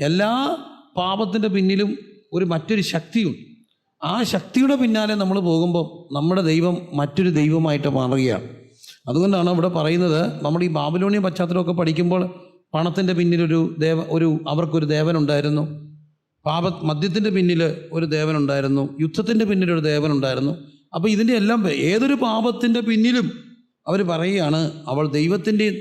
എല്ലാ പാപത്തിന്റെ പിന്നിലും ഒരു മറ്റൊരു ശക്തിയുണ്ട്. ആ ശക്തിയുടെ പിന്നാലെ നമ്മൾ പോകുമ്പോൾ നമ്മുടെ ദൈവം മറ്റൊരു ദൈവമായിട്ട് മാറുകയാണ്. അതുകൊണ്ടാണ് ഇവിടെ പറയുന്നത് നമ്മൾ ഈ ബാബിലോണിയ പശ്ചാത്തലമൊക്കെ പഠിക്കുമ്പോൾ പണത്തിന്റെ പിന്നിലൊരു ദേവ ഒരു അവർക്കൊരു ദേവനുണ്ടായിരുന്നു. പാപ മദ്യത്തിന്റെ പിന്നിൽ ഒരു ദേവനുണ്ടായിരുന്നു. യുദ്ധത്തിന്റെ പിന്നിലൊരു ദേവനുണ്ടായിരുന്നു. അപ്പോൾ ഇതിന്റെ എല്ലാം ഏതൊരു പാപത്തിന്റെ പിന്നിലും അവർ പറയുകയാണ് അവൾ ദൈവത്തിന്റെയും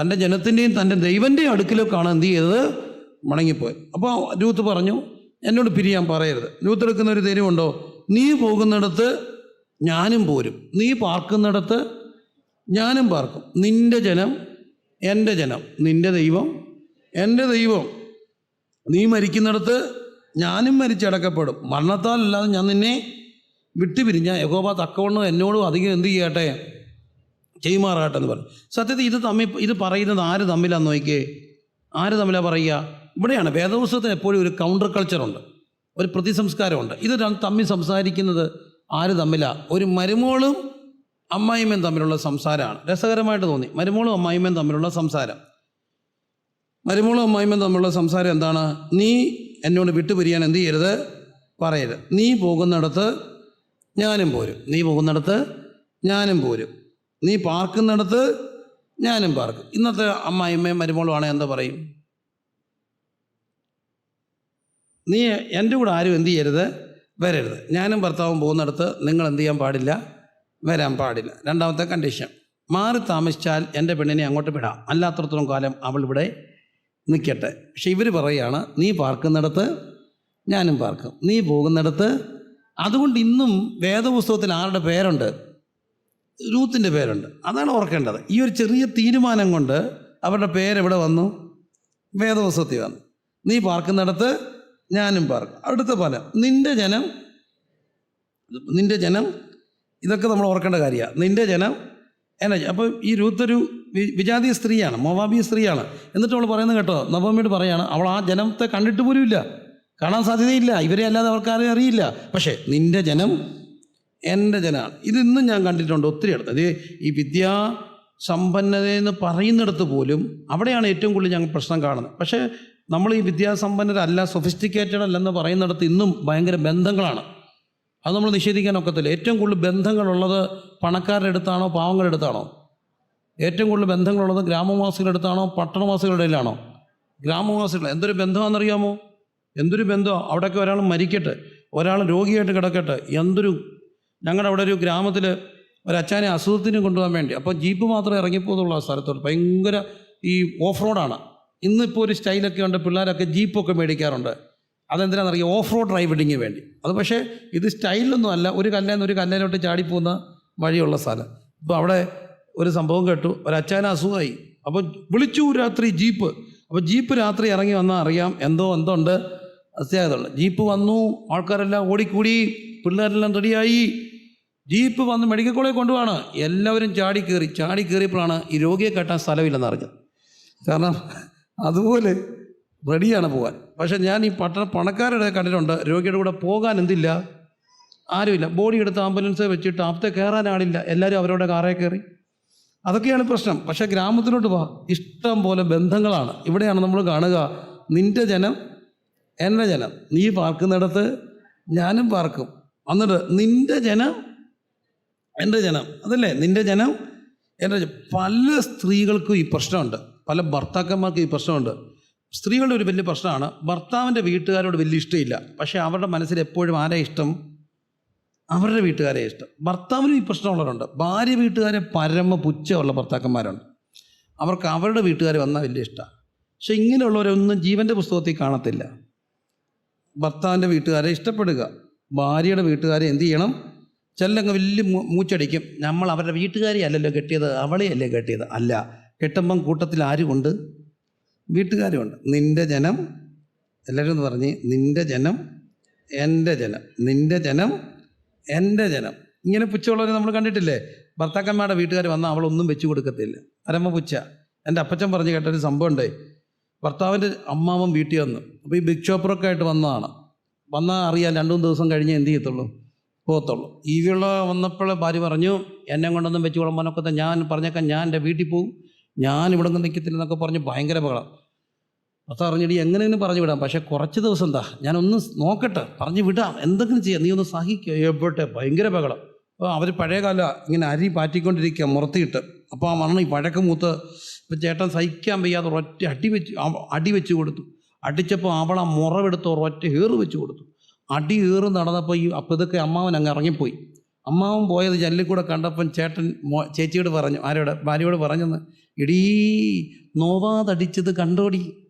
തന്റെ ജനത്തിന്റെയും തന്റെ ദൈവന്റെയും അടുക്കിലേക്കാണ് എന്ത് ചെയ്തത്? മടങ്ങിപ്പോയത് അപ്പോൾ രൂത്ത് പറഞ്ഞു എന്നോട് പിരിയാൻ പറയരുത്. രൂത്ത് എടുക്കുന്ന ഒരു തെരുവുണ്ടോ നീ പോകുന്നിടത്ത് ഞാനും പോരും. നീ പാർക്കുന്നിടത്ത് ഞാനും പാർക്കും. നിന്റെ ജനം എന്റെ ജനം നിന്റെ ദൈവം എന്റെ ദൈവം. നീ മരിക്കുന്നിടത്ത് ഞാനും മരിച്ചടക്കപ്പെടും മരണത്താൽ അല്ലാതെ ഞാൻ നിന്നെ വിട്ടുപിരിഞ്ഞ യഹോബ തക്കവണ്ണം എന്നോടും അധികം എന്ത് ചെയ്യട്ടെ? ചെയ്യുമാറാട്ടെ എന്ന് പറഞ്ഞു. സത്യത്തിൽ ഇത് തമ്മിൽ ഇത് പറയുന്നത് ആര് തമ്മിലാന്ന് നോക്കിയേ? ആര് തമ്മിലാണ് പറയുക? ഇവിടെയാണ് വേദപുസ്തകത്തിന് എപ്പോഴും ഒരു കൗണ്ടർ കൾച്ചറുണ്ട് ഒരു പ്രതിസംസ്കാരമുണ്ട്. ഇത് തമ്മിൽ സംസാരിക്കുന്നത് ആര് തമ്മിലാണ് ഒരു മരുമോളും അമ്മായിമ്മയും തമ്മിലുള്ള സംസാരമാണ്. രസകരമായിട്ട് തോന്നി. മരുമോളും അമ്മായിമ്മയും തമ്മിലുള്ള സംസാരം. മരുമോളും അമ്മായിമ്മയും തമ്മിലുള്ള സംസാരം എന്താണ്? നീ എന്നോട് വിട്ടുപിരിയാൻ എന്ത് ചെയ്യരുത്? പറയരുത്. നീ പോകുന്നിടത്ത് ഞാനും പോരും. നീ പോകുന്നിടത്ത് ഞാനും പോരും. നീ പാർക്കുന്നിടത്ത് ഞാനും പാർക്കും. ഇന്നത്തെ അമ്മായിമ്മയും മരുമോളുമാണ് എന്താ പറയും? നീ എന്റെ കൂടെ ആരും എന്ത് ചെയ്യരുത്? വരരുത്. ഞാനും ഭർത്താവും പോകുന്നിടത്ത് നിങ്ങൾ എന്ത് ചെയ്യാൻ പാടില്ല? വരാൻ പാടില്ല. രണ്ടാമത്തെ കണ്ടീഷൻ മാറി താമസിച്ചാൽ എന്റെ പെണ്ണിനെ അങ്ങോട്ട് വിടാം. അല്ലാത്തടത്തോളം കാലം അവൾ ഇവിടെ നിൽക്കട്ടെ. പക്ഷെ ഇവർ പറയുകയാണ് നീ പാർക്കുന്നിടത്ത് ഞാനും പാർക്കും. നീ പോകുന്നിടത്ത് അതുകൊണ്ട് ഇന്നും വേദപുസ്തകത്തിൽ ആരുടെ പേരുണ്ട്? രൂത്തിന്റെ പേരുണ്ട്. അതാണ് ഓർക്കേണ്ടത്. ഈ ഒരു ചെറിയ തീരുമാനം കൊണ്ട് അവരുടെ പേരെവിടെ വന്നു? വേദപുസ്തകത്തിൽ വന്നു. നീ പാർക്കുന്നിടത്ത് ഞാനും പറഞ്ഞു അടുത്ത ഫലം നിന്റെ ജനം നിന്റെ ജനം ഇതൊക്കെ നമ്മൾ ഓർക്കേണ്ട കാര്യമാണ് നിന്റെ ജനം എന്നാ അപ്പോൾ ഈ രൂത്തൊരു വിജാതീയ സ്ത്രീയാണ് മോവാബിയ സ്ത്രീയാണ്. എന്നിട്ട് അവൾ പറയുന്നത് കേട്ടോ നവമിയോട് പറയാണ് അവൾ ആ ജനത്തെ കണ്ടിട്ട് പോലും ഇല്ല. കാണാൻ സാധ്യതയില്ല. ഇവരെ അല്ലാതെ അവർക്കാരെ അറിയില്ല. പക്ഷേ നിന്റെ ജനം എന്റെ ജനമാണ് ഇതിന്നും ഞാൻ കണ്ടിട്ടുണ്ട് ഒത്തിരി അടുത്ത്. അത് ഈ വിദ്യാ സമ്പന്നതയെന്ന് പറയുന്നിടത്ത് പോലും അവിടെയാണ് ഏറ്റവും കൂടുതൽ ഞങ്ങൾ പ്രശ്നം കാണുന്നത്. പക്ഷേ നമ്മൾ ഈ വിദ്യാസമ്പന്നരല്ല സൊഫിസ്റ്റിക്കേറ്റഡ് അല്ലെന്ന് പറയുന്നിടത്ത് ഇന്നും ഭയങ്കര ബന്ധങ്ങളാണ്. അത് നമ്മൾ നിഷേധിക്കാൻ ഒക്കത്തില്ല. ഏറ്റവും കൂടുതൽ ബന്ധങ്ങളുള്ളത് പണക്കാരുടെ അടുത്താണോ പാവങ്ങളുടെ അടുത്താണോ? ഏറ്റവും കൂടുതൽ ബന്ധങ്ങളുള്ളത് ഗ്രാമവാസികളുടെ അടുത്താണോ പട്ടണവാസികളുടെ ഇടയിലാണോ? ഗ്രാമവാസികൾ എന്തൊരു ബന്ധമാണെന്നറിയാമോ? എന്തൊരു ബന്ധമാണ് അവിടെയൊക്കെ ഒരാൾ മരിക്കട്ടെ ഒരാൾ രോഗിയായിട്ട് കിടക്കട്ടെ എന്തൊരു ഞങ്ങളുടെ അവിടെ ഒരു ഗ്രാമത്തിൽ ഒരു അച്ഛനെ അസുഖത്തിന് കൊണ്ടുപോകാൻ വേണ്ടി. അപ്പോൾ ജീപ്പ് മാത്രമേ ഇറങ്ങിപ്പോകുന്നുള്ളൂ ആ സ്ഥലത്തോട്ട് ഭയങ്കര ഈ ഓഫ് റോഡാണ്. ഇന്നിപ്പോൾ ഒരു സ്റ്റൈലൊക്കെ ഉണ്ട് പിള്ളേരൊക്കെ ജീപ്പൊക്കെ മേടിക്കാറുണ്ട്. അതെന്തിനാണെന്നറിയാം? ഓഫ് റോഡ് ഡ്രൈവിങ്ങിന് വേണ്ടി. അത് പക്ഷേ ഇത് സ്റ്റൈലൊന്നും അല്ല. ഒരു കല്ലേന്ന് ഒരു കല്ലേലോട്ട് ചാടിപ്പോകുന്ന വഴിയുള്ള സ്ഥലം. ഇപ്പോൾ അവിടെ ഒരു സംഭവം കേട്ടു. ഒരു അസുഖമായി. അപ്പോൾ വിളിച്ചു രാത്രി ജീപ്പ്. അപ്പോൾ ജീപ്പ് രാത്രി ഇറങ്ങി വന്നാൽ അറിയാം എന്തോ എന്തോ ഉണ്ട് അത്യാഗതമുള്ള ജീപ്പ് വന്നു. ആൾക്കാരെല്ലാം ഓടിക്കൂടി. പിള്ളേരെല്ലാം റെഡിയായി. ജീപ്പ് വന്ന് മെഡിക്കൽ കോളേജ് കൊണ്ടുപോവാണ്. എല്ലാവരും ചാടി കയറി ചാടി കയറിയപ്പോഴാണ് ഈ രോഗിയെ കെട്ടാൻ സ്ഥലമില്ലെന്ന് അറിഞ്ഞത്. കാരണം അതുപോലെ റെഡിയാണ് പോകാൻ. പക്ഷെ ഞാൻ ഈ പട്ടണ പണക്കാരുടെ കണ്ടിട്ടുണ്ട് രോഗിയുടെ കൂടെ പോകാൻ എന്തില്ല? ആരുമില്ല. ബോഡി എടുത്ത് ആംബുലൻസ് വെച്ചിട്ട് ആപത്തെ കയറാൻ ആളില്ല. എല്ലാവരും അവരുടെ കാറേ കയറി. അതൊക്കെയാണ് പ്രശ്നം. പക്ഷേ ഗ്രാമത്തിലോട്ട് പോവാ ഇഷ്ടം പോലെ ബന്ധങ്ങളാണ്. ഇവിടെയാണ് നമ്മൾ കാണുക. നിന്റെ ജനം എന്റെ ജനം. നീ പാർക്കുന്നിടത്ത് ഞാനും പാർക്കും. എന്നിട്ട് നിന്റെ ജനം എന്റെ ജനം. അതല്ലേ? നിന്റെ ജനം എന്റെ. പല സ്ത്രീകൾക്കും ഈ പ്രശ്നമുണ്ട്. പല ഭർത്താക്കന്മാർക്ക് ഈ പ്രശ്നമുണ്ട്. സ്ത്രീകളുടെ ഒരു വലിയ പ്രശ്നമാണ്. ഭർത്താവിന്റെ വീട്ടുകാരോട് വലിയ ഇഷ്ടമില്ല. പക്ഷേ അവരുടെ മനസ്സിൽ എപ്പോഴും ആരെ ഇഷ്ടം? അവരുടെ വീട്ടുകാരെ ഇഷ്ടം. ഭർത്താവിനും ഈ പ്രശ്നമുള്ളവരുണ്ട് ഭാര്യ വീട്ടുകാരെ പരമ പുച്ഛമുള്ള ഭർത്താക്കന്മാരുണ്ട്. അവർക്ക് അവരുടെ വീട്ടുകാർ വന്നാൽ വലിയ ഇഷ്ടമാണ്. പക്ഷെ ഇങ്ങനെയുള്ളവരൊന്നും ജീവന്റെ പുസ്തകത്തിൽ കാണത്തില്ല. ഭർത്താവിന്റെ വീട്ടുകാരെ ഇഷ്ടപ്പെടുക. ഭാര്യയുടെ വീട്ടുകാരെ എന്ത് ചെയ്യണം? ചെല്ലങ്ങ് വലിയ മൂച്ചടിക്കും. നമ്മൾ അവരുടെ വീട്ടുകാരെ അല്ലല്ലോ കെട്ടിയത്. അവളെയല്ലേ കെട്ടിയത്? അല്ല. കെട്ടുമ്പം കൂട്ടത്തിൽ ആരുമുണ്ട് വീട്ടുകാരുമുണ്ട് നിന്റെ ജനം എല്ലാവരും എന്ന് പറഞ്ഞ് നിന്റെ ജനം എന്റെ ജനം നിന്റെ ജനം എന്റെ ജനം. ഇങ്ങനെ പുച്ഛമുള്ളവരെ നമ്മൾ കണ്ടിട്ടില്ലേ? ഭർത്താക്കന്മാരുടെ വീട്ടുകാർ വന്നാൽ അവളൊന്നും വെച്ചു കൊടുക്കത്തില്ല. പരമ പുച്ഛ. എന്റെ അപ്പച്ചൻ പറഞ്ഞു കേട്ടൊരു സംഭവം ഉണ്ടായി ഭർത്താവിന്റെ അമ്മാവൻ വീട്ടിൽ വന്നു. അപ്പോൾ ഈ ബിഗ് ഷോപ്പറൊക്കെ ആയിട്ട് വന്നതാണ്. വന്നാൽ അറിയാം രണ്ടു മൂന്ന് ദിവസം കഴിഞ്ഞേ എന്ത് ചെയ്യത്തുള്ളൂ? പോകത്തുള്ളൂ. ഈ വിള വന്നപ്പോൾ ഭാര്യ പറഞ്ഞു എന്നെ കൊണ്ടൊന്നും വെച്ച് വിളമ്പാനൊക്കെ ഞാൻ പറഞ്ഞേക്കാൻ ഞാൻ എന്റെ വീട്ടിൽ പോകും ഞാൻ ഇവിടെ നിന്ന് നിൽക്കത്തില്ല എന്നൊക്കെ പറഞ്ഞ് ഭയങ്കര ബഹളം. അത് അറിഞ്ഞിട്ട് എങ്ങനെയെങ്കിലും പറഞ്ഞു വിടാം. പക്ഷേ കുറച്ച് ദിവസം എന്താ ഞാനൊന്ന് നോക്കട്ടെ. പറഞ്ഞു വിടാം. എന്തെങ്കിലും ചെയ്യാം. നീ ഒന്ന് സഹിക്കുക എവിടെ? ഭയങ്കര ബഹളം. അപ്പോൾ അവർ പഴയകാല ഇങ്ങനെ അരി പാറ്റിക്കൊണ്ടിരിക്കുക മുറത്തിയിട്ട്. അപ്പോൾ ആ മണ്ണ് ഈ പഴക്കം മൂത്ത് ഇപ്പം ചേട്ടൻ സഹിക്കാൻ വയ്യാതെ ഒരൊറ്റ അടി വെച്ച് അടി വെച്ച് കൊടുത്തു. അടിച്ചപ്പോൾ അവൾ ആ മുറവെടുത്ത് ഒരൊറ്റ ഏറ് വെച്ച് കൊടുത്തു. അടി ഏറ് നടന്നപ്പോൾ ഈ അപ്പോൾ ഇതൊക്കെ അമ്മാവൻ അങ്ങ് ഇറങ്ങിപ്പോയി. അമ്മാവൻ പോയത് ജല്ലിൽ കൂടെ കണ്ടപ്പം ചേട്ടൻ ചേച്ചിയോട് പറഞ്ഞു ആരോട്? ഭാര്യയോട് പറഞ്ഞെന്ന് ഇടീ നോവാതടിച്ചത് കണ്ടോടി.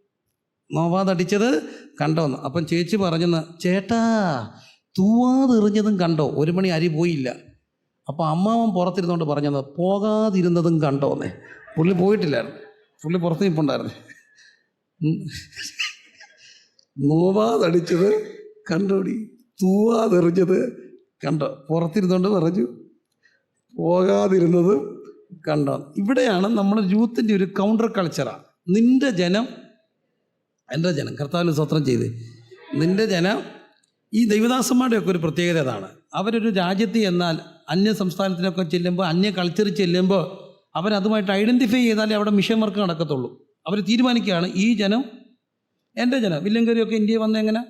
നോവാതടിച്ചത് കണ്ടോന്ന്. അപ്പം ചേച്ചി പറഞ്ഞെന്ന് ചേട്ടാ തൂവാതെറിഞ്ഞതും കണ്ടോ? ഒരു മണി അരി പോയില്ല. അപ്പോൾ അമ്മാവൻ പുറത്തിരുന്നോണ്ട് പറഞ്ഞത് പോകാതിരുന്നതും കണ്ടോന്നേ. പുള്ളി പോയിട്ടില്ലായിരുന്നു. പുള്ളി പുറത്ത് നിൽപ്പുണ്ടായിരുന്നു. നോവാതടിച്ചത് കണ്ടോടി. തൂവാതെറിഞ്ഞത് കണ്ടോ? പുറത്തിരുന്നോണ്ട് പറഞ്ഞു പോകാതിരുന്നത് കണ്ടോ ഇവിടെയാണ് നമ്മൾ യൂത്തിന്റെ ഒരു കൗണ്ടർ കൾച്ചറാണ് നിന്റെ ജനം എന്റെ ജനം കർത്താവിന് സ്വത്രം ചെയ്ത്. നിന്റെ ജനം ഈ ദൈവദാസന്മാരുടെയൊക്കെ ഒരു പ്രത്യേകത അതാണ്. അവരൊരു രാജ്യത്ത് എന്നാൽ അന്യ സംസ്ഥാനത്തിനൊക്കെ ചെല്ലുമ്പോൾ അന്യ കൾച്ചറിൽ ചെല്ലുമ്പോൾ അവരതുമായിട്ട് ഐഡന്റിഫൈ ചെയ്താലേ അവിടെ മിഷൻ വർക്ക് നടക്കത്തുള്ളൂ. അവർ തീരുമാനിക്കുകയാണ് ഈ ജനം എന്റെ ജനം വില്ലങ്കരിയൊക്കെ ഇന്ത്യയിൽ വന്ന എങ്ങനെ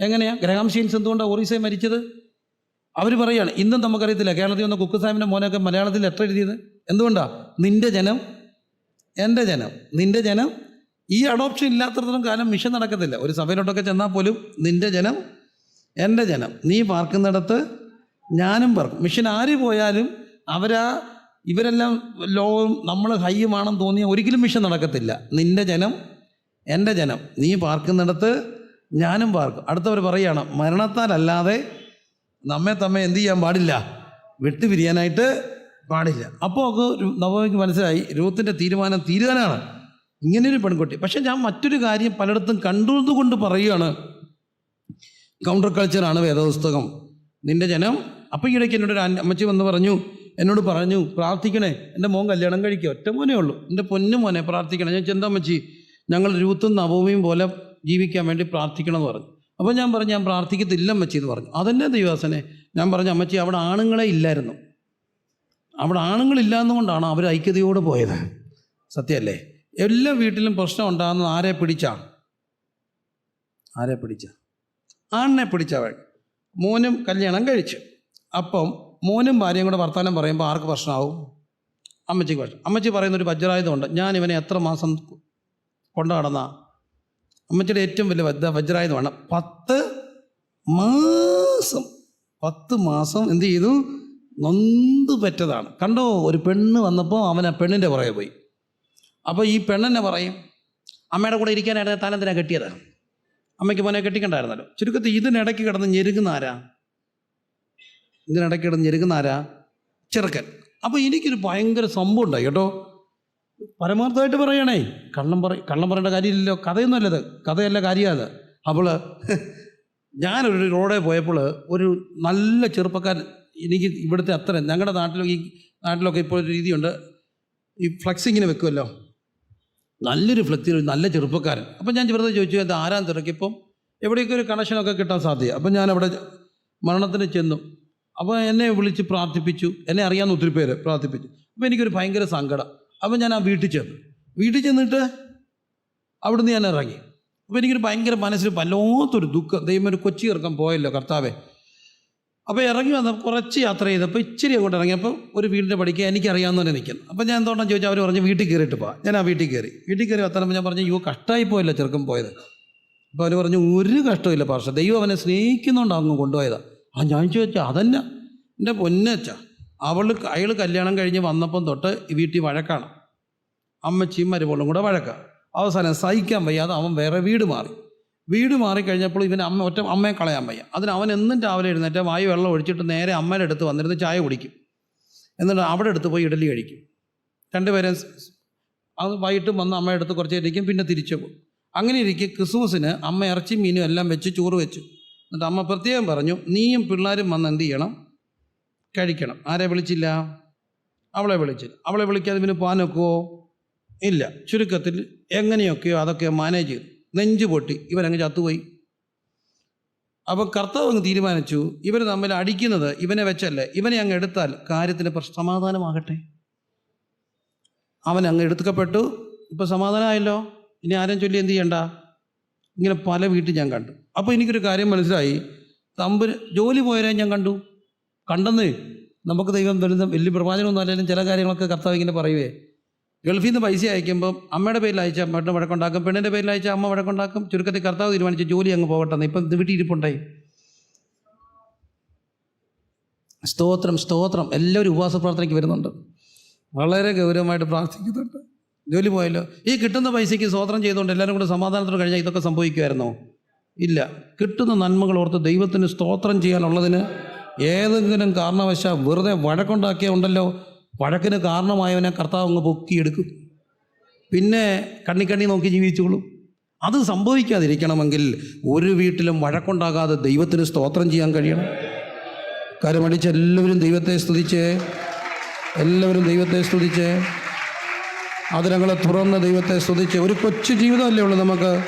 എങ്ങനെയാ? ഗ്രഹാം ഷീൻസ് എന്തുകൊണ്ടാണ് ഒറീസയെ മരിച്ചത്? അവർ പറയുകയാണ് ഇന്നും നമുക്കറിയത്തില്ല. കേരളത്തിൽ വന്ന കുക്കുസാമിന്റെ മോനൊക്കെ മലയാളത്തിൽ ലെറ്റർ എഴുതിയത്? എന്തുകൊണ്ടാ? നിന്റെ ജനം എന്റെ ജനം നിന്റെ ജനം ഈ അഡോപ്ഷൻ ഇല്ലാത്തടത്തോളം കാലം മിഷൻ നടക്കത്തില്ല. ഒരു സഭയിലോട്ടൊക്കെ ചെന്നാൽ പോലും നിന്റെ ജനം എന്റെ ജനം. നീ പാർക്കുന്നിടത്ത് ഞാനും പാർക്കും. മിഷൻ ആര് പോയാലും അവരാ ഇവരെല്ലാം ലോവും നമ്മൾ ഹൈയുമാണെന്ന് തോന്നിയ ഒരിക്കലും മിഷൻ നടക്കത്തില്ല. നിന്റെ ജനം എന്റെ ജനം. നീ പാർക്കുന്നിടത്ത് ഞാനും പാർക്കും. അടുത്തവർ പറയുകയാണ് മരണത്താലല്ലാതെ നമ്മെ തമ്മെ എന്ത് ചെയ്യാൻ പാടില്ല? വിട്ടുപിരിയാനായിട്ട് പാടില്ല. അപ്പോൾ അത് നവോയ്ക്ക് മനസ്സിലായി രൂപത്തിന്റെ തീരുമാനം തീരുവാനാണ്. ഇങ്ങനെയൊരു പെൺകുട്ടി. പക്ഷെ ഞാൻ മറ്റൊരു കാര്യം പലയിടത്തും കണ്ടുകൊണ്ട് പറയുകയാണ് കൗണ്ടർ കൾച്ചറാണ് വേദപുസ്തകം. നിന്റെ ജനം അപ്പം ഈ ഇടയ്ക്ക് എന്നോട് ഒരു അമ്മച്ചി വന്ന് പറഞ്ഞു എന്നോട് പറഞ്ഞു പ്രാർത്ഥിക്കണേ എന്റെ മോൻ കല്യാണം കഴിക്കുക ഒറ്റ മോനേ ഉള്ളൂ. എന്റെ പൊന്നു മോനെ പ്രാർത്ഥിക്കണേ. ഞാൻ ചെന്താ അമ്മച്ചി ഞങ്ങൾ രൂത്തും നവമിയും പോലെ ജീവിക്കാൻ വേണ്ടി പ്രാർത്ഥിക്കണം എന്ന് പറഞ്ഞു. അപ്പോൾ ഞാൻ പറഞ്ഞു ഞാൻ പ്രാർത്ഥിക്കത്തില്ല അമ്മച്ചി എന്ന് പറഞ്ഞു. അതെന്നെ ദൈവാസനെ? ഞാൻ പറഞ്ഞു അമ്മച്ചി അവിടെ ആണുങ്ങളെ ഇല്ലായിരുന്നു. അവിടെ ആണുങ്ങളില്ലാന്നുകൊണ്ടാണ് അവർ ഐക്യതയോട് പോയത്. സത്യമല്ലേ? എല്ലാ വീട്ടിലും പ്രശ്നം ഉണ്ടാകുന്നത് ആരെ പിടിച്ചാ? ആരെ പിടിച്ച? ആണിനെ പിടിച്ചവൾ മോനും കല്യാണം കഴിച്ചു. അപ്പം മോനും ഭാര്യയും കൂടെ വർത്തമാനം പറയുമ്പോൾ ആർക്ക് പ്രശ്നമാവും? അമ്മച്ചിക്ക് പ്രശ്നം. അമ്മച്ചി പറയുന്നൊരു വജ്രായുധമുണ്ട്. ഞാൻ ഇവനെ എത്ര മാസം കൊണ്ടു അമ്മച്ചിയുടെ ഏറ്റവും വലിയ വജ്ര വജ്രായുധമാണ് പത്ത് മാസം പത്ത് മാസം എന്ത് ചെയ്തു? നൊന്ത് പറ്റതാണ്. കണ്ടോ? ഒരു പെണ്ണ് വന്നപ്പോൾ അവൻ ആ പെണ്ണിന്റെ പുറകെ പോയി. അപ്പോൾ ഈ പെണ്ണെന്നെ പറയും അമ്മയുടെ കൂടെ ഇരിക്കാനായിട്ട് താനെന്തിനാ കെട്ടിയത്? അമ്മയ്ക്ക് മോനെ കെട്ടിക്കണ്ടായിരുന്നല്ലോ. ചുരുക്കത്തിൽ ഇതിനിടയ്ക്ക് കിടന്ന് ഞെരുങ്ങുന്ന ആരാ? ഇതിനിടയ്ക്ക് കിടന്ന് ഞെരുങ്ങുന്ന ആരാ? ചെറുക്കൻ. അപ്പോൾ എനിക്കൊരു ഭയങ്കര സംഭവം ഉണ്ടായി കേട്ടോ. പരമാർത്ഥമായിട്ട് പറയണേ. കള്ളം പറ കള്ളം പറയേണ്ട കാര്യമില്ലല്ലോ. കഥയൊന്നുമല്ലത് കഥയല്ല കാര്യമാണ് അപ്പോൾ ഞാനൊരു റോഡേ പോയപ്പോൾ ഒരു നല്ല ചെറുപ്പക്കാരൻ എനിക്ക് ഇവിടുത്തെ അത്ര ഞങ്ങളുടെ നാട്ടിലൊക്കെ ഈ നാട്ടിലൊക്കെ ഇപ്പോൾ ഒരു രീതിയുണ്ട്. ഈ ഫ്ലക്സിങ്ങിന് വെക്കുമല്ലോ. നല്ലൊരു ഫ്ലക്സിൽ ഒരു നല്ല ചെറുപ്പക്കാരൻ. അപ്പം ഞാൻ വെറുതെ ചോദിച്ചു അത് ആരാൻ തിരക്കിപ്പം എവിടെയൊക്കെ ഒരു കണക്ഷനൊക്കെ കിട്ടാൻ സാധ്യത? അപ്പം ഞാൻ അവിടെ മരണത്തിന് ചെന്നു. അപ്പോൾ എന്നെ വിളിച്ച് പ്രാർത്ഥിപ്പിച്ചു. എന്നെ അറിയാവുന്ന ഒത്തിരി പേര് പ്രാർത്ഥിപ്പിച്ചു. അപ്പോൾ എനിക്കൊരു ഭയങ്കര സങ്കടം. അപ്പം ഞാൻ ആ വീട്ടിൽ ചെന്നു. വീട്ടിൽ ചെന്നിട്ട് അവിടുന്ന് ഞാൻ ഇറങ്ങി. അപ്പോൾ എനിക്കൊരു ഭയങ്കര മനസ്സിൽ വല്ലാത്തൊരു ദുഃഖം. ദൈവം ഒരു കൊച്ചി ഇറക്കം പോയല്ലോ കർത്താവേ. അപ്പോൾ ഇറങ്ങി വന്ന കുറച്ച് യാത്ര ചെയ്തപ്പോൾ ഇച്ചിരി അങ്ങോട്ട് ഇറങ്ങിയപ്പോൾ ഒരു വീടിന്റെ പടിക്ക് എനിക്കറിയാവുന്നവരെ നിൽക്കുന്നു. അപ്പോൾ ഞാൻ എന്തുകൊണ്ടാണ് ചോദിച്ചാൽ അവർ പറഞ്ഞു വീട്ടിൽ കയറിയിട്ട് പോവാം ഞാൻ ആ വീട്ടിൽ കയറി. വീട്ടിൽ കയറി വർത്തമാനം ഞാൻ പറഞ്ഞു യോ കഷ്ടമായി പോയല്ലോ ചെറുക്കം പോയത്. അപ്പോൾ അവർ പറഞ്ഞു ഒരു കഷ്ടമില്ല പാർഷ ദൈവം അവനെ സ്നേഹിക്കുന്നുണ്ട് അങ്ങ് കൊണ്ടുപോയതാണ് ആ ഞാൻ ചോദിച്ചാൽ അതന്നെ. എന്റെ പൊന്നച്ച. അവൾ അയാൾ കല്യാണം കഴിഞ്ഞ് വന്നപ്പം തൊട്ട് വീട്ടിൽ വഴക്കാണ്. അമ്മച്ചിയും മരുമോളും കൂടെ വഴക്കാണ് അവസാനം സഹിക്കാൻ വയ്യാതെ അവൻ വേറെ വീട് മാറി. വീട് മാറിക്കഴിഞ്ഞപ്പോൾ ഇവൻ അമ്മ ഒറ്റ അമ്മയെ കളയാൻ വയ്യ. അതിന് അവൻ എന്നും രാവിലെ എഴുന്നേറ്റ് വായു വെള്ളം ഒഴിച്ചിട്ട് നേരെ അമ്മയുടെ അടുത്ത് വന്നിരുന്ന് ചായ കുടിക്കും. എന്നിട്ട് അവിടെ അടുത്ത് പോയി ഇഡലി കഴിക്കും. രണ്ടുപേരും അത് വൈകിട്ട് വന്ന് അമ്മയുടെ അടുത്ത് കുറച്ച് ഇരിക്കും പിന്നെ തിരിച്ചു പോകും. അങ്ങനെ ഇരിക്കും ക്രിസ്മസിന് അമ്മ ഇറച്ചി മീനും എല്ലാം വെച്ച് ചോറ് വെച്ചു. എന്നിട്ട് അമ്മ പ്രത്യേകം പറഞ്ഞു നീയും പിള്ളേരും വന്ന് എന്ത് ചെയ്യണം? കഴിക്കണം. ആരെ വിളിച്ചില്ല? അവളെ വിളിച്ചില്ല. അവളെ വിളിക്കാതെ പിന്നെ പാനൊക്കുവോ ഇല്ല. ചുരുക്കത്തിൽ എങ്ങനെയൊക്കെയോ അതൊക്കെ മാനേജ് ചെയ്തു. നെഞ്ചു പൊട്ടി. ഇവരങ്ങ് ചത്തുപോയി. അപ്പോൾ കർത്താവ് അങ്ങ് തീരുമാനിച്ചു ഇവർ തമ്മിൽ അടിക്കുന്നത് ഇവനെ വെച്ചല്ലേ. ഇവനെ അങ്ങ് എടുത്താൽ കാര്യത്തിന് സമാധാനമാകട്ടെ. അവൻ അങ്ങ് എടുക്കപ്പെട്ടു. ഇപ്പോൾ സമാധാനമായല്ലോ? ഇനി ആരും ചൊല്ലി എന്ത് ചെയ്യണ്ട? ഇങ്ങനെ പല വീട്ടിൽ ഞാൻ കണ്ടു. അപ്പോൾ എനിക്കൊരു കാര്യം മനസ്സിലായി. തമ്പുര ജോലി പോയവരെ ഞാൻ കണ്ടു. കണ്ടെന്ന് നമുക്ക് ദൈവം തരുന്ന വലിയ പ്രവാചനമൊന്നും അല്ലെങ്കിലും ചില കാര്യങ്ങളൊക്കെ കർത്താവ് ഇങ്ങനെ പറയുവേ. ഗൾഫിൽ നിന്ന് പൈസ അയക്കുമ്പം അമ്മയുടെ പേരിൽ അയച്ച അമ്മയുടെ വഴക്കുണ്ടാക്കും പെണ്ണിന്റെ പേരിൽ അയച്ച അമ്മ വഴക്കുണ്ടാക്കും. ചുരുക്കത്തിൽ കർത്താവ് തീരുമാനിച്ച് ജോലി അങ്ങ് പോകട്ടെ ഇപ്പം വീട്ടിൽ ഇരിപ്പുണ്ടായി. സ്തോത്രം സ്തോത്രം. എല്ലാവരും ഉപവാസ പ്രാർത്ഥനയ്ക്ക് വരുന്നുണ്ട്. വളരെ ഗൗരവമായിട്ട് പ്രാർത്ഥിക്കുന്നുണ്ട്. ജോലി പോയല്ലോ. ഈ കിട്ടുന്ന പൈസയ്ക്ക് സ്തോത്രം ചെയ്തുകൊണ്ട് എല്ലാവരും കൂടെ സമാധാനത്തോട് കഴിഞ്ഞാൽ ഇതൊക്കെ സംഭവിക്കുമായിരുന്നോ? ഇല്ല. കിട്ടുന്ന നന്മകൾ ഓർത്ത് ദൈവത്തിന് സ്തോത്രം ചെയ്യാനുള്ളതിന് ഏതെങ്കിലും കാരണവശാൽ വെറുതെ വഴക്കുണ്ടാക്കിയ ഉണ്ടല്ലോ. വഴക്കിന് കാരണമായവനെ കർത്താവ് അങ്ങ് പൊക്കിയെടുക്കും. പിന്നെ കണ്ണിക്കണ്ണി കണ്ണി നോക്കി ജീവിച്ചോളും. അത് സംഭവിക്കാതിരിക്കണമെങ്കിൽ ഒരു വീട്ടിലും വഴക്കുണ്ടാകാതെ ദൈവത്തിന് സ്തോത്രം ചെയ്യാൻ കഴിയണം. കരമടിച്ച് എല്ലാവരും ദൈവത്തെ സ്തുതിച്ച്. എല്ലാവരും ദൈവത്തെ സ്തുതിച്ച്. അതിനങ്ങളെ തുറന്ന് ദൈവത്തെ സ്തുതിച്ച്. ഒരു കൊച്ചു ജീവിതമല്ലേ ഉള്ളൂ നമുക്ക്.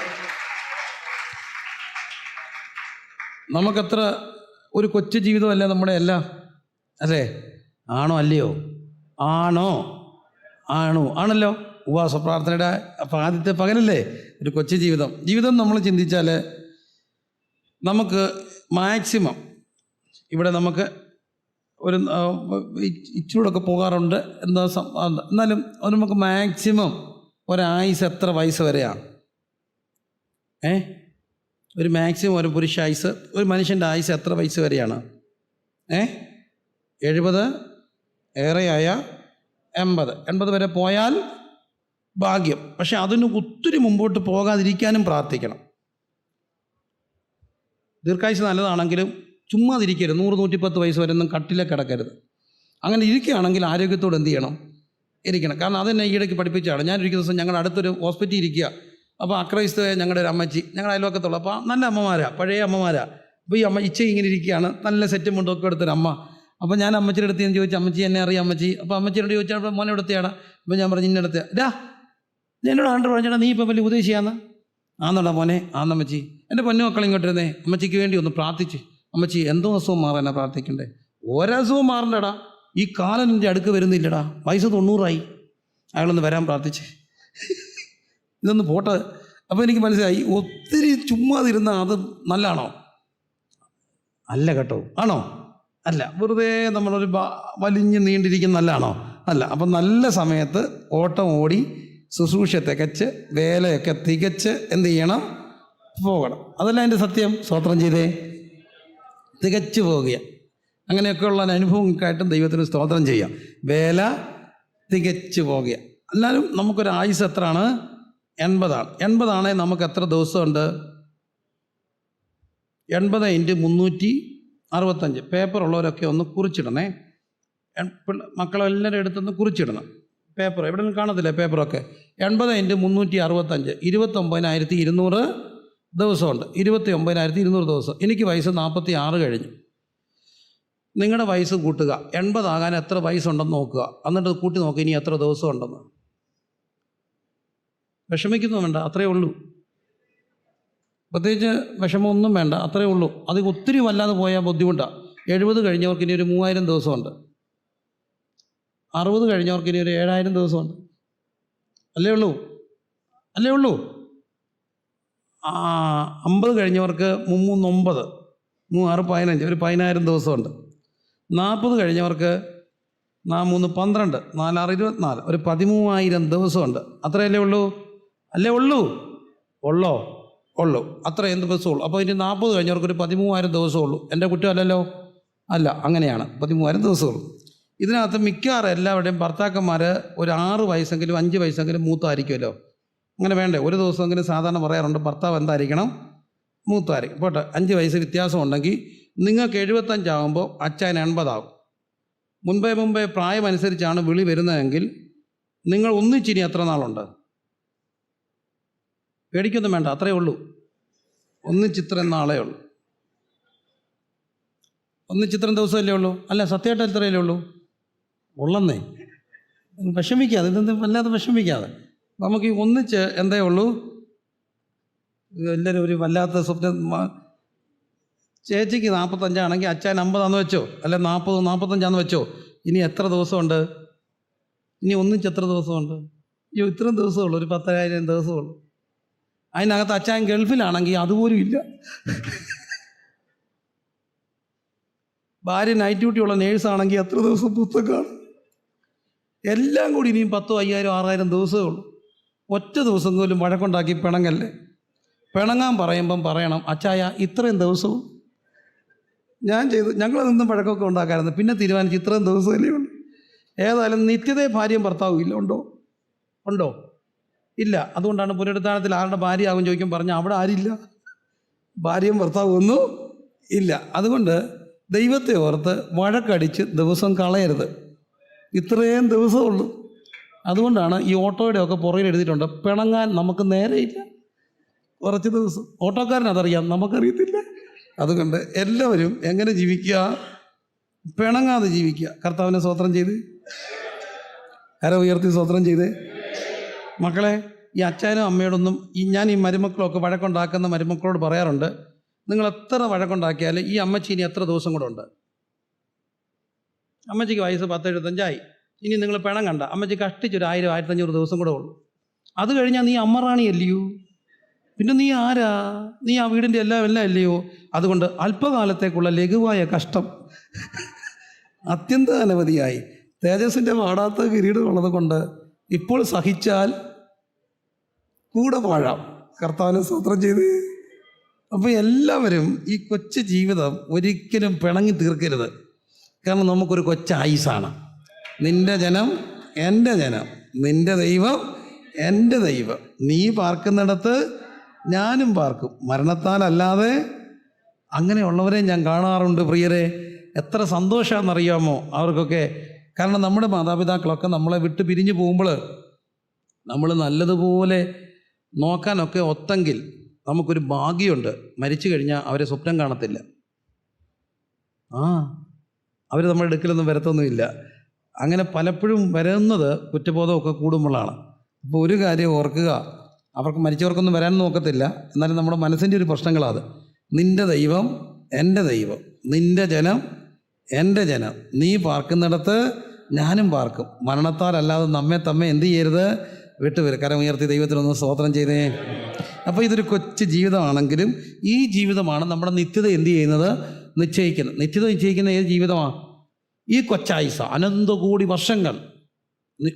നമുക്കത്ര ഒരു കൊച്ചു ജീവിതമല്ല നമ്മുടെ എല്ലാം. അല്ലേ? ആണോ അല്ലയോ? ആണോ? ആണോ? ആണല്ലോ. ഉപവാസ പ്രാർത്ഥനയുടെ അപ്പം ആദ്യത്തെ പകലല്ലേ? ഒരു കൊച്ചു ജീവിതം. ജീവിതം നമ്മൾ ചിന്തിച്ചാൽ നമുക്ക് മാക്സിമം ഇവിടെ നമുക്ക് ഒരു ഇച്ചിലൂടെയൊക്കെ പോകാറുണ്ട്. എന്താ എന്നാലും നമുക്ക് മാക്സിമം ഒരായുസ് എത്ര വയസ്സ് വരെയാണ് ഏ? ഒരു മാക്സിമം ഒരു പുരുഷ ആയുസ് ഒരു മനുഷ്യന്റെ ആയുസ് എത്ര വയസ്സ് വരെയാണ്? ഏ? എഴുപത് ഏറെയായ എൺപത്. എൺപത് വരെ പോയാൽ ഭാഗ്യം. പക്ഷെ അതിന് ഒത്തിരി മുമ്പോട്ട് പോകാതിരിക്കാനും പ്രാർത്ഥിക്കണം. ദീർഘായുസ് നല്ലതാണെങ്കിലും ചുമ്മാതിരിക്കരുത്. നൂറ് നൂറ്റിപ്പത്ത് വയസ്സ് വരെ ഒന്നും കട്ടിലെ കിടക്കരുത്. അങ്ങനെ ഇരിക്കുകയാണെങ്കിൽ ആരോഗ്യത്തോട് എന്ത് ചെയ്യണം? ഇരിക്കണം. കാരണം അതെന്നെ ഈയിടയ്ക്ക് പഠിപ്പിച്ചാണ് ഞാൻ ഇരിക്കുന്ന ദിവസം ഞങ്ങളുടെ അടുത്തൊരു ഹോസ്പിറ്റലിൽ ഇരിക്കുക. അപ്പോൾ അക്രൈസ്തവ ഞങ്ങളുടെ ഒരു അമ്മച്ചി ഞങ്ങളുടെ അയൽവക്കത്തുള്ള അപ്പോൾ നല്ല അമ്മമാരാണ് പഴയ അമ്മമാരാണ് അപ്പോൾ ഈ അമ്മ ഇച്ച ഇങ്ങനെ ഇരിക്കുകയാണ് നല്ല സെറ്റും മുണ്ടൊക്കെ എടുത്തൊരു അമ്മ. അപ്പോൾ ഞാൻ അമ്മച്ചിയുടെ അടുത്ത് ഞാൻ ചോദിച്ചു അമ്മച്ചി എന്നെ അറിയാം അമ്മച്ചി? അപ്പോൾ അമ്മച്ചിയോട് ചോദിച്ചാൽ മോനെ എടുത്തയാണ് അപ്പോൾ ഞാൻ പറഞ്ഞു ഇന്നടത്ത് ഡാ എന്നോട് ആണ്ട് പറഞ്ഞാ നീ ഇപ്പം വലിയ ഉപദേശിയാന്ന് ആന്നുള്ള മോനെ ആന്നമ്മച്ചി എന്റെ പൊന്നു ഇങ്ങോട്ട് ഇരുന്നേ അമ്മച്ചിക്ക് വേണ്ടി ഒന്ന് പ്രാർത്ഥിച്ച്. അമ്മച്ചി എന്തോ അസുഖം മാറാനാ പ്രാർത്ഥിക്കണ്ടേ? ഒരസുഖം മാറണ്ടടാ. ഈ കാലം എന്റെ അടുക്ക് വരുന്നില്ലടാ. വയസ്സ് തൊണ്ണൂറായി. അയാളൊന്ന് വരാൻ പ്രാർത്ഥിച്ച്. ഇതൊന്ന് പോട്ടെ. അപ്പോൾ എനിക്ക് മനസ്സിലായി ഒത്തിരി ചുമ്മാതിരുന്ന അത് നല്ലതാണോ അല്ല കേട്ടോ. ആണോ? അല്ല വെറുതെ നമ്മളൊരു വലിഞ്ഞ് നീണ്ടിരിക്കുന്ന നല്ലതാണോ അല്ല അപ്പം നല്ല സമയത്ത് ഓട്ടം ഓടി ശുശ്രൂഷ തികച്ച് വേലയൊക്കെ തികച്ച് എന്ത് ചെയ്യണം? പോകണം. അതല്ല എന്റെ സത്യം? സ്വോത്രം ചെയ്തേ. തികച്ചു പോകുക. അങ്ങനെയൊക്കെയുള്ള അനുഭവങ്ങൾക്കായിട്ടും ദൈവത്തിന് സ്തോത്രം ചെയ്യാം. വേല തികച്ചു പോകുക. എന്നാലും നമുക്കൊരു ആയുസ് എത്രയാണ്? എൺപതാണ്. എൺപതാണെങ്കിൽ നമുക്ക് എത്ര ദിവസമുണ്ട്? എൺപത് ഇന്റ് മുന്നൂറ്റി അറുപത്തഞ്ച്. പേപ്പർ ഉള്ളവരൊക്കെ ഒന്ന് കുറിച്ചിടണേ. മക്കളെല്ലാവരും എടുത്തൊന്ന് കുറിച്ചിടണം. പേപ്പർ എവിടെ നിന്ന് കാണത്തില്ലേ പേപ്പറൊക്കെ? എൺപത് ഇന്റ് മുന്നൂറ്റി അറുപത്തഞ്ച്. ഇരുപത്തൊമ്പതിനായിരത്തി ഇരുന്നൂറ് ദിവസമുണ്ട്. ഇരുപത്തി ഒമ്പതിനായിരത്തി ഇരുന്നൂറ് ദിവസം. എനിക്ക് വയസ്സ് നാൽപ്പത്തി ആറ് കഴിഞ്ഞു. നിങ്ങളുടെ വയസ്സ് കൂട്ടുക. എൺപതാകാൻ എത്ര വയസ്സുണ്ടെന്ന് നോക്കുക. എന്നിട്ട് കൂട്ടി നോക്കുക ഇനി എത്ര ദിവസം ഉണ്ടെന്ന് വിഷമിക്കുന്നു വേണ്ട അത്രയേ ഉള്ളൂ. പ്രത്യേകിച്ച് വിഷമമൊന്നും വേണ്ട അത്രേ ഉള്ളൂ. അത് ഒത്തിരി വല്ലാതെ പോയാൽ ബുദ്ധിമുട്ടാണ് എഴുപത് കഴിഞ്ഞവർക്ക് ഇനി ഒരു മൂവായിരം ദിവസമുണ്ട്. അറുപത് കഴിഞ്ഞവർക്ക് ഇനി ഒരു ഏഴായിരം ദിവസമുണ്ട്. അല്ലേ ഉള്ളൂ? അല്ലേ ഉള്ളൂ? അമ്പത് കഴിഞ്ഞവർക്ക് മുമ്മൂന്നൊമ്പത് മൂന്നാറ് പതിനഞ്ച് ഒരു പതിനായിരം ദിവസമുണ്ട്. നാൽപ്പത് കഴിഞ്ഞവർക്ക് നാ മൂന്ന് പന്ത്രണ്ട് നാലാറ് ഇരുപത്തിനാല് ഒരു പതിമൂവായിരം ദിവസമുണ്ട്. അത്രയല്ലേ ഉള്ളൂ? അല്ലേ ഉള്ളൂ? ഉള്ളോ? ഉള്ളൂ. അത്ര എന്ത് ദിവസമുള്ളൂ. അപ്പോൾ ഇനി നാൽപ്പത് കഴിഞ്ഞവർക്ക് ഒരു പതിമൂവായിരം ദിവസമുള്ളൂ. എന്റെ കുറ്റമല്ലല്ലോ അല്ല അങ്ങനെയാണ്. പതിമൂവായിരം ദിവസമുള്ളൂ. ഇതിനകത്ത് മിക്കവാറും എല്ലാവരുടെയും ഭർത്താക്കന്മാർ ഒരു ആറ് വയസ്സെങ്കിലും അഞ്ച് വയസ്സെങ്കിലും മൂത്തായിരിക്കുമല്ലോ. അങ്ങനെ വേണ്ടേ? ഒരു ദിവസമെങ്കിലും സാധാരണ പറയാറുണ്ട് ഭർത്താവ് എന്തായിരിക്കണം? മൂത്തായിരിക്കും പോട്ടെ അഞ്ച് വയസ്സ് വ്യത്യാസം ഉണ്ടെങ്കിൽ നിങ്ങൾക്ക് എഴുപത്തഞ്ചാകുമ്പോൾ അച്ഛൻ എൺപതാകും മുൻപേ മുമ്പേ പ്രായമനുസരിച്ചാണ് വിളി വരുന്നതെങ്കിൽ നിങ്ങൾ ഒന്നിച്ചിനി എത്ര നാളുണ്ട്? പേടിക്കൊന്നും വേണ്ട അത്രയേ ഉള്ളൂ. ഒന്ന് ചിത്രം നാളേ ഉള്ളൂ. ഒന്ന് ചിത്രം ദിവസമല്ലേ ഉള്ളൂ? അല്ല സത്യമായിട്ട് എത്രയല്ലേ ഉള്ളൂ? ഉള്ളന്നേ. വിഷമിക്കാതെ ഇതൊന്നും വല്ലാതെ വിഷമിക്കാതെ. നമുക്ക് ഈ ഒന്നിച്ച് എന്തേ ഉള്ളൂ? എല്ലാവരും ഒരു വല്ലാത്ത സ്വപ്നം. ചേച്ചിക്ക് നാൽപ്പത്തഞ്ചാണെങ്കിൽ അച്ഛൻ അമ്പതാന്ന് വെച്ചോ? അല്ലെ നാൽപ്പത് നാൽപ്പത്തഞ്ചാന്ന് വെച്ചോ? ഇനി എത്ര ദിവസമുണ്ട്? ഇനി ഒന്നിച്ച് എത്ര ദിവസമുണ്ട്? അയ്യോ ഇത്രയും ദിവസമുള്ളൂ ഒരു പത്തരായിരം ദിവസമുള്ളൂ അതിനകത്ത് അച്ചായൻ ഗൾഫിലാണെങ്കിൽ അതുപോലും ഇല്ല. ഭാര്യ നൈറ്റ് ഡ്യൂട്ടിയുള്ള നേഴ്സാണെങ്കിൽ എത്ര ദിവസം പുസ്തകമാണ് എല്ലാം കൂടി ഇനിയും പത്തോ അയ്യായിരം ആറായിരം ദിവസമേ ഉള്ളൂ. ഒറ്റ ദിവസം പോലും വഴക്കുണ്ടാക്കി പിണങ്ങല്ലേ? പിണങ്ങാൻ പറയുമ്പം പറയണം അച്ചായ ഇത്രയും ദിവസവും ഞാൻ ചെയ്തു ഞങ്ങളതൊന്നും വഴക്കൊക്കെ ഉണ്ടാക്കാറുണ്ട് പിന്നെ തീരുമാനിച്ച് ഇത്രയും ദിവസമല്ലേ ഉള്ളൂ. ഏതായാലും നിത്യതയെ ഭാര്യയും ഭർത്താവും ഇല്ല. ഉണ്ടോ? ഉണ്ടോ? ഇല്ല. അതുകൊണ്ടാണ് പുനരുദ്ധാനത്തിൽ ആരുടെ ഭാര്യയാകും ചോദിക്കും പറഞ്ഞാൽ അവിടെ ആരില്ല? ഭാര്യയും ഭർത്താവും ഒന്നും ഇല്ല. അതുകൊണ്ട് ദൈവത്തെ ഓർത്ത് വഴക്കടിച്ച് ദിവസം കളയരുത്. ഇത്രയും ദിവസമുള്ളൂ. അതുകൊണ്ടാണ് ഈ ഓട്ടോയുടെ ഒക്കെ പുറകിൽ എഴുതിയിട്ടുണ്ട് പിണങ്ങാൻ നമുക്ക് നേരെയില്ല കുറച്ച് ദിവസം ഓട്ടോക്കാരനതറിയാം നമുക്കറിയത്തില്ല. അതുകൊണ്ട് എല്ലാവരും എങ്ങനെ ജീവിക്കുക? പിണങ്ങാതെ ജീവിക്കുക. കർത്താവിനെ സ്വോത്രം ചെയ്ത്. കര ഉയർത്തി സ്വോത്രം ചെയ്ത്. മക്കളെ ഈ അച്ഛനും അമ്മയോടൊന്നും ഈ ഞാൻ ഈ മരുമക്കളൊക്കെ വഴക്കുണ്ടാക്കുന്ന മരുമക്കളോട് പറയാറുണ്ട്. നിങ്ങൾ എത്ര വഴക്കുണ്ടാക്കിയാൽ ഈ അമ്മച്ചി ഇനി എത്ര ദിവസം കൂടെ ഉണ്ട്? അമ്മച്ചിക്ക് വയസ്സ് പത്ത് എഴുപത്തഞ്ചായി ഇനി നിങ്ങൾ പിണം കണ്ട അമ്മച്ചി കഷ്ടിച്ചൊരു ആയിരം ആയിരത്തഞ്ഞൂറ് ദിവസം കൂടെ ഉള്ളൂ. അത് കഴിഞ്ഞാൽ നീ അമ്മറാണി അല്ലയോ? പിന്നെ നീ ആരാ? നീ ആ വീടിന്റെ എല്ലാം എല്ലാം അല്ലയോ? അതുകൊണ്ട് അല്പകാലത്തേക്കുള്ള ലഘുവായ കഷ്ടം അത്യന്ത അനവധിയായി തേജസ്സിന്റെ വാടാത്ത കിരീടം ഉള്ളത് കൊണ്ട് ഇപ്പോൾ സഹിച്ചാൽ കൂടെ വാഴാം. കർത്താവിനെ സ്വത്രം ചെയ്ത്. അപ്പോൾ എല്ലാവരും ഈ കൊച്ചു ജീവിതം ഒരിക്കലും പിണങ്ങി തീർക്കരുത്. കാരണം നമുക്കൊരു കൊച്ചായുസാണ് നിന്റെ ജനം എന്റെ ജനം. നിന്റെ ദൈവം എന്റെ ദൈവം. നീ പാർക്കുന്നിടത്ത് ഞാനും പാർക്കും. മരണത്താലല്ലാതെ അങ്ങനെയുള്ളവരെ ഞാൻ കാണാറുണ്ട് പ്രിയരെ. എത്ര സന്തോഷമാണെന്നറിയാമോ അവർക്കൊക്കെ. കാരണം നമ്മുടെ മാതാപിതാക്കളൊക്കെ നമ്മളെ വിട്ട് പിരിഞ്ഞു പോകുമ്പോൾ നമ്മൾ നല്ലതുപോലെ നോക്കാനൊക്കെ ഒത്തെങ്കിൽ നമുക്കൊരു ഭാഗ്യമുണ്ട്. മരിച്ചു കഴിഞ്ഞാൽ അവരെ സ്വപ്നം കാണത്തില്ല. ആ അവർ നമ്മുടെ അടുക്കലൊന്നും വരത്തൊന്നുമില്ല. അങ്ങനെ പലപ്പോഴും വരുന്നത് കുറ്റബോധമൊക്കെ കൂടുമ്പോഴാണ്. അപ്പോൾ ഒരു കാര്യം ഓർക്കുക അവർക്ക് മരിച്ചവർക്കൊന്നും വരാൻ നോക്കത്തില്ല എന്നാലും നമ്മുടെ മനസ്സിന്റെ ഒരു പ്രശ്നങ്ങളാണ് നിന്റെ ദൈവം എന്റെ ദൈവം നിന്റെ ജനം എന്റെ ജനം. നീ പാർക്കുന്നിടത്ത് ഞാനും പാർക്കും. മരണത്താലല്ലാതെ നമ്മെ തമ്മെ എന്ത് ചെയ്യരുത്? വിട്ടുവരും കരം ഉയർത്തി ദൈവത്തിനൊന്ന് സ്തോത്രം ചെയ്തേ. അപ്പോൾ ഇതൊരു കൊച്ചു ജീവിതമാണെങ്കിലും ഈ ജീവിതമാണ് നമ്മുടെ നിത്യത എന്ത് ചെയ്യുന്നത്? നിശ്ചയിക്കുന്നത്. നിത്യത നിശ്ചയിക്കുന്ന ഏത് ജീവിതമാണ് ഈ കൊച്ചായുസ. അനന്തകോടി വർഷങ്ങൾ.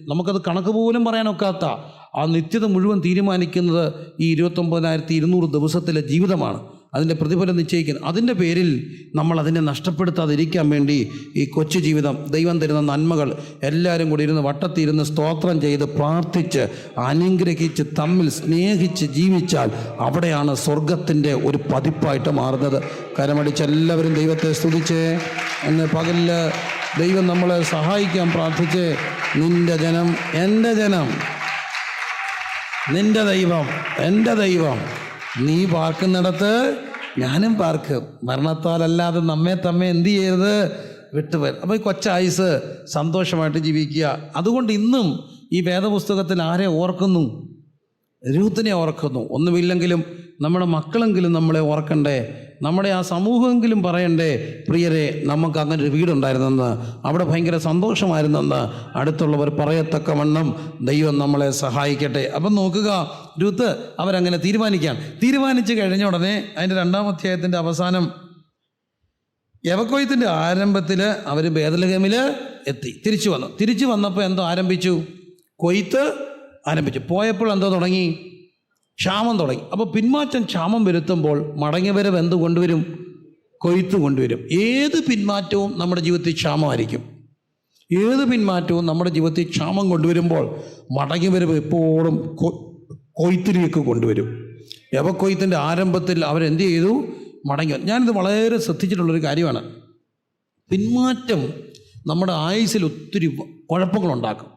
നമുക്കത് കണക്ക് പോലും പറയാനൊക്കാത്ത ആ നിത്യത മുഴുവൻ തീരുമാനിക്കുന്നത് ഈ ഇരുപത്തൊമ്പതിനായിരത്തി ഇരുന്നൂറ് ദിവസത്തിലെ ജീവിതമാണ്. അതിന്റെ പ്രതിഫലം നിശ്ചയിക്കുന്നത് അതിന്റെ പേരിൽ നമ്മൾ അതിനെ നഷ്ടപ്പെടുത്താതിരിക്കാൻ വേണ്ടി ഈ കൊച്ചു ജീവിതം ദൈവം തരുന്ന നന്മകൾ എല്ലാവരും കൂടി ഇരുന്ന് വട്ടത്തിരുന്ന് സ്തോത്രം ചെയ്ത് പ്രാർത്ഥിച്ച് അനുഗ്രഹിച്ച് തമ്മിൽ സ്നേഹിച്ച് ജീവിച്ചാൽ അവിടെയാണ് സ്വർഗത്തിന്റെ ഒരു പതിപ്പായിട്ട് മാറുന്നത്. കരമടിച്ച് എല്ലാവരും ദൈവത്തെ സ്തുതിച്ച്. എന്ന് പകലിൽ ദൈവം നമ്മളെ സഹായിക്കാൻ പ്രാർത്ഥിച്ച് നിന്റെ ജനം എന്റെ ജനം നിന്റെ ദൈവം എന്റെ ദൈവം നീ പാർക്കുന്നിടത്ത് ഞാനും പാർക്കും. മരണത്താലല്ലാതെ നമ്മെ തമ്മെ എന്ത് ചെയ്യരുത്? വിട്ടുപോയി അപ്പോൾ ഈ കൊച്ചായുസ് സന്തോഷമായിട്ട് ജീവിക്കുക. അതുകൊണ്ട് ഇന്നും ഈ വേദപുസ്തകത്തിൽ ആരെ ഓർക്കുന്നു? രൂത്തിനെ ഓർക്കുന്നു. ഒന്നുമില്ലെങ്കിലും നമ്മുടെ മക്കളെങ്കിലും നമ്മളെ ഓർക്കണ്ടേ? നമ്മുടെ ആ സമൂഹമെങ്കിലും പറയണ്ടേ? പ്രിയരെ നമുക്ക് അങ്ങനെ ഒരു വീടുണ്ടായിരുന്നെന്ന്. അവിടെ ഭയങ്കര സന്തോഷമായിരുന്നെന്ന് അടുത്തുള്ളവർ പറയത്തക്കവണ്ണം ദൈവം നമ്മളെ സഹായിക്കട്ടെ. അപ്പം നോക്കുക രൂത്ത് അവരങ്ങനെ തീരുമാനിക്കാൻ. തീരുമാനിച്ച് കഴിഞ്ഞ ഉടനെ അതിന്റെ രണ്ടാം അധ്യായത്തിന്റെ അവസാനം യവക്കോയത്തിന്റെ ആരംഭത്തിൽ അവർ ഭേദലഗമിൽ എത്തി. തിരിച്ചു വന്നു. തിരിച്ചു വന്നപ്പോൾ എന്തോ ആരംഭിച്ചു? കൊയ്ത്ത് ആരംഭിച്ചു. പോയപ്പോൾ എന്തോ തുടങ്ങി? ക്ഷാമം തുടങ്ങി. അപ്പോൾ പിന്മാറ്റം ക്ഷാമം വരുത്തുമ്പോൾ മടങ്ങിവരവ് എന്ത് കൊണ്ടുവരും കൊയ്ത്ത് കൊണ്ടുവരും. ഏത് പിന്മാറ്റവും നമ്മുടെ ജീവിതത്തിൽ ക്ഷാമമായിരിക്കും. ഏത് പിന്മാറ്റവും നമ്മുടെ ജീവിതത്തിൽ ക്ഷാമം കൊണ്ടുവരുമ്പോൾ മടങ്ങിവരവ് എപ്പോഴും കൊയ്ത്തിലേക്ക് കൊണ്ടുവരും. യവക്കൊയ്ത്തിന്റെ ആരംഭത്തിൽ അവരെന്ത് ചെയ്തു? മടങ്ങി. ഞാനിത് വളരെ ശ്രദ്ധിച്ചിട്ടുള്ളൊരു കാര്യമാണ്. പിന്മാറ്റം നമ്മുടെ ആയുസിൽ ഒത്തിരി കുഴപ്പങ്ങളുണ്ടാക്കും.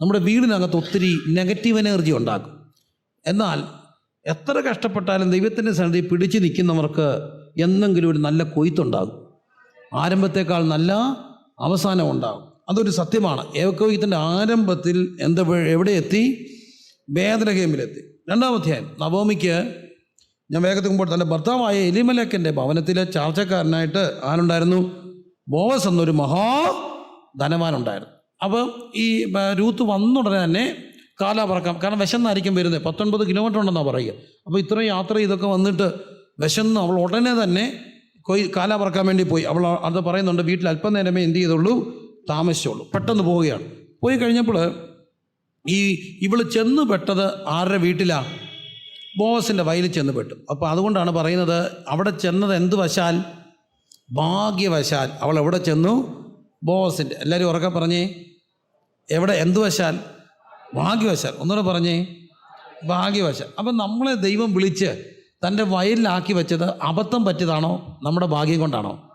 നമ്മുടെ വീടിനകത്ത് ഒത്തിരി നെഗറ്റീവ് എനർജി ഉണ്ടാക്കും. എന്നാൽ എത്ര കഷ്ടപ്പെട്ടാലും ദൈവത്തിന്റെ സന്നിധി പിടിച്ചു നിൽക്കുന്നവർക്ക് എന്നെങ്കിലും ഒരു നല്ല കൊയ്ത്തുണ്ടാകും. ആരംഭത്തേക്കാൾ നല്ല അവസാനം ഉണ്ടാകും. അതൊരു സത്യമാണ്. ഏവക്കൊയ്ത്തിന്റെ ആരംഭത്തിൽ എന്താ എവിടെ എത്തി? വേദനഹേമിലെത്തി രണ്ടാമധ്യായം നവോമിക്ക് ഞാൻ വേഗത്തിൽ മുമ്പോട്ട് തന്റെ ഭർത്താവായ എലിമലക്കന്റെ ഭവനത്തിലെ ചാർച്ചക്കാരനായിട്ട് ആരുണ്ടായിരുന്നു? ബോവസ് എന്നൊരു മഹാ ധനവാനുണ്ടായിരുന്നു അപ്പോൾ ഈ രൂത്ത് വന്നുടനെ തന്നെ കാലാ പറക്കാം കാരണം വിശന്നായിരിക്കും വരുന്നത്. പത്തൊൻപത് കിലോമീറ്റർ ഉണ്ടെന്നാണ് പറയുക. അപ്പോൾ ഇത്രയും യാത്ര ഇതൊക്കെ വന്നിട്ട് വിശന്ന് അവൾ ഉടനെ തന്നെ കൊയ് കാലാ പറക്കാൻ വേണ്ടി പോയി. അവൾ അത് പറയുന്നുണ്ട് വീട്ടിൽ അല്പം നേരമേ എന്ത് ചെയ്തുള്ളൂ താമസിച്ചുള്ളൂ പെട്ടെന്ന് പോവുകയാണ്. പോയി കഴിഞ്ഞപ്പോൾ ഈ ഇവൾ ചെന്ന് പെട്ടത് ആരുടെ വീട്ടിലാണ് ബോസിന്റെ വയലിൽ ചെന്ന് പെട്ടു. അപ്പോൾ അതുകൊണ്ടാണ് പറയുന്നത് അവിടെ ചെന്നത് എന്ത് വശാൽ? ഭാഗ്യവശാൽ അവൾ എവിടെ ചെന്നു? ബോസിന്റെ എല്ലാവരും ഉറക്കെ പറഞ്ഞേ. എവിടെ എന്തുവശാൽ ഭാഗ്യവശാൽ ഒന്നുകൂടെ പറഞ്ഞേ. ഭാഗ്യവശാൽ അപ്പം നമ്മളെ ദൈവം വിളിച്ച് തന്റെ വയലിലാക്കി വെച്ചത് അബദ്ധം പറ്റിയതാണോ? നമ്മുടെ ഭാഗ്യം കൊണ്ടാണോ?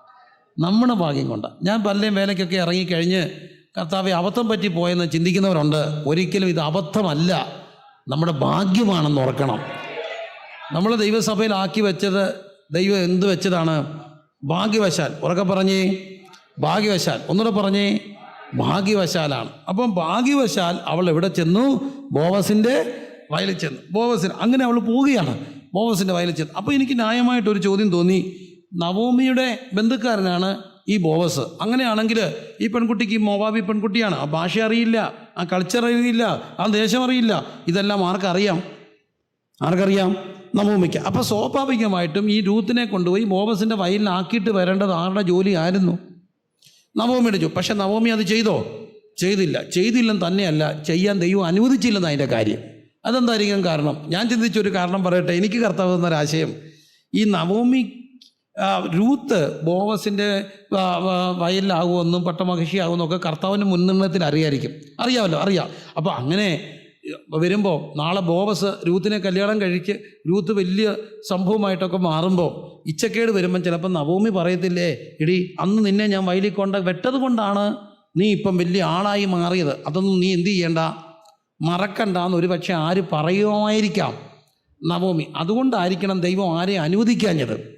നമ്മുടെ ഭാഗ്യം കൊണ്ടാണ് ഞാൻ പലരെയും വേലയ്ക്കൊക്കെ ഇറങ്ങിക്കഴിഞ്ഞ് കർത്താവ് അബദ്ധം പറ്റി പോയെന്ന് ചിന്തിക്കുന്നവരുണ്ട്. ഒരിക്കലും ഇത് അബദ്ധമല്ല. നമ്മുടെ ഭാഗ്യമാണെന്ന് ഓർക്കണം. നമ്മൾ ദൈവസഭയിലാക്കി വെച്ചത് ദൈവം എന്ത് വെച്ചതാണ്? ഭാഗ്യവശാൽ. ഉറക്കെ പറഞ്ഞേ. ഭാഗ്യവശാൽ. ഒന്നുകൂടെ പറഞ്ഞേ. ഭാഗ്യവശാലാണ്. അപ്പം ഭാഗ്യവശാൽ അവൾ എവിടെ ചെന്നു? ബോവസിന്റെ വയലിൽ ചെന്നു. ബോവസിന് അങ്ങനെ അവൾ പോവുകയാണ്. ബോവസിന്റെ വയലിൽ ചെന്നു. അപ്പോൾ എനിക്ക് ന്യായമായിട്ടൊരു ചോദ്യം തോന്നി. നവോമിയുടെ ബന്ധുക്കാരനാണ് ഈ ബോവസ്. അങ്ങനെയാണെങ്കിൽ ഈ പെൺകുട്ടിക്ക് മോവാബി പെൺകുട്ടിയാണ്. ആ ഭാഷ അറിയില്ല ആ കൾച്ചർ അറിയില്ല ആ ദേശം അറിയില്ല. ഇതെല്ലാം ആർക്കറിയാം? ആർക്കറിയാം? നവോമിക്ക്. അപ്പോൾ സ്വാഭാവികമായിട്ടും ഈ രൂത്തിനെ കൊണ്ടുപോയി ബോബസിന്റെ വയലിലാക്കിയിട്ട് വരേണ്ടത് ആരുടെ ജോലി ആയിരുന്നു നവോമിയുടെ അടിച്ചു പക്ഷെ നവോമി അത് ചെയ്തോ? ചെയ്തില്ല. ചെയ്തില്ലെന്ന് തന്നെയല്ല ചെയ്യാൻ ദൈവം അനുവദിച്ചില്ലെന്ന് അതിന്റെ കാര്യം. അതെന്തായിരിക്കും കാരണം? ഞാൻ ചിന്തിച്ചൊരു കാരണം പറയട്ടെ. എനിക്ക് കർത്താവ് എന്നൊരാശയം ഈ നവോമി രൂത്ത് ബോവസിന്റെ വയലിലാകുമെന്നും പട്ടമഹിഷിയാകുമെന്നും ഒക്കെ കർത്താവിന്റെ മുൻനിർണയത്തിൽ അറിയായിരിക്കും. അറിയാമല്ലോ അറിയാം. അപ്പോൾ അങ്ങനെ വരുമ്പോൾ നാളെ ബോവസ് രൂത്തിനെ കല്യാണം കഴിച്ച് രൂത്ത് വലിയ സംഭവമായിട്ടൊക്കെ മാറുമ്പോൾ ഇച്ചക്കേട് വരുമ്പം ചിലപ്പോൾ നവോമി പറയത്തില്ലേ ഇടി അന്ന് നിന്നെ ഞാൻ വയലിൽ കൊണ്ട വെട്ടത് കൊണ്ടാണ് നീ ഇപ്പം വലിയ ആളായി മാറിയത്. അതൊന്നും നീ എന്ത് ചെയ്യണ്ട? മറക്കണ്ടെന്ന് ഒരു പക്ഷേ ആര് പറയുമായിരിക്കാം നവോമി. അതുകൊണ്ടായിരിക്കണം ദൈവം ആരെയും അനുവദിക്കാഞ്ഞത്.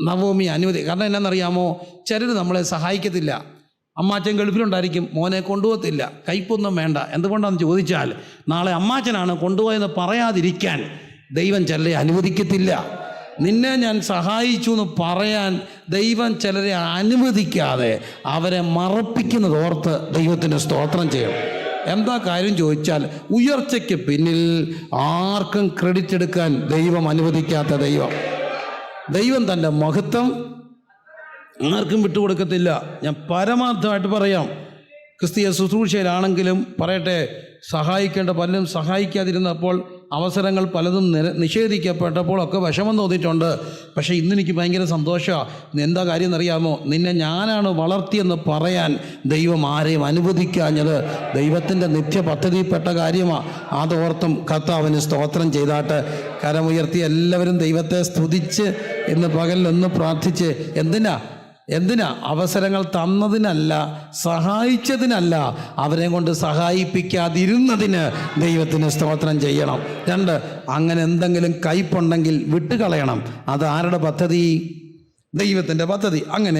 നവോമി അനുവദി കാരണം എന്നാണെന്നറിയാമോ ചിലർ നമ്മളെ സഹായിക്കത്തില്ല. അമ്മാച്ചൻ ഗൾഫിലുണ്ടായിരിക്കും. മോനെ കൊണ്ടുപോകത്തില്ല. കയ്പൊന്നും വേണ്ട. എന്തുകൊണ്ടാണെന്ന് ചോദിച്ചാൽ നാളെ അമ്മാച്ചനാണ് കൊണ്ടുപോയെന്ന് പറയാതിരിക്കാൻ ദൈവം ചിലരെ അനുവദിക്കത്തില്ല. നിന്നെ ഞാൻ സഹായിച്ചു എന്ന് പറയാൻ ദൈവം ചിലരെ അനുവദിക്കാതെ അവരെ മറപ്പിക്കുന്നത് ഓർത്ത് ദൈവത്തിന് സ്തോത്രം ചെയ്യണം. എന്താ കാര്യം ചോദിച്ചാൽ ഉയർച്ചയ്ക്ക് പിന്നിൽ ആർക്കും ക്രെഡിറ്റ് എടുക്കാൻ ദൈവം അനുവദിക്കാത്ത ദൈവം. ദൈവം തന്റെ മഹത്വം ആർക്കും വിട്ടുകൊടുക്കത്തില്ല. ഞാൻ പരമാർത്ഥമായിട്ട് പറയാം. ക്രിസ്തീയ ശുശ്രൂഷയിലാണെങ്കിലും പറയട്ടെ സഹായിക്കേണ്ട പലരും സഹായിക്കാതിരുന്നപ്പോൾ അവസരങ്ങൾ പലതും നിഷേധിക്കപ്പെട്ടപ്പോൾ ഒക്കെ വിഷമം തോന്നിയിട്ടുണ്ട്. പക്ഷേ ഇന്നെനിക്ക് ഭയങ്കര സന്തോഷമാണ് എന്താ കാര്യം എന്നറിയാമോ? നിന്നെ ഞാനാണ് വളർത്തിയെന്ന് പറയാൻ ദൈവം ആരെയും അനുവദിക്കാഞ്ഞത് ദൈവത്തിന്റെ നിത്യ പദ്ധതിയിൽപ്പെട്ട കാര്യമാണ് അതോർത്തും കർത്താവിന് സ്തോത്രം ചെയ്താട്ട് കരമുയർത്തി എല്ലാവരും ദൈവത്തെ സ്തുതിച്ച് ഇന്ന് പകലിലൊന്ന് പ്രാർത്ഥിച്ച് എന്തിനാ? എന്തിനാ? അവസരങ്ങൾ തന്നതിനല്ല സഹായിച്ചതിനല്ല. അവരെ കൊണ്ട് സഹായിപ്പിക്കാതിരുന്നതിന് ദൈവത്തിന് സ്തോത്രം ചെയ്യണം. രണ്ട് അങ്ങനെ എന്തെങ്കിലും കയ്പുണ്ടെങ്കിൽ വിട്ടുകളയണം. അത് ആരുടെ പദ്ധതി? ദൈവത്തിന്റെ പദ്ധതി. അങ്ങനെ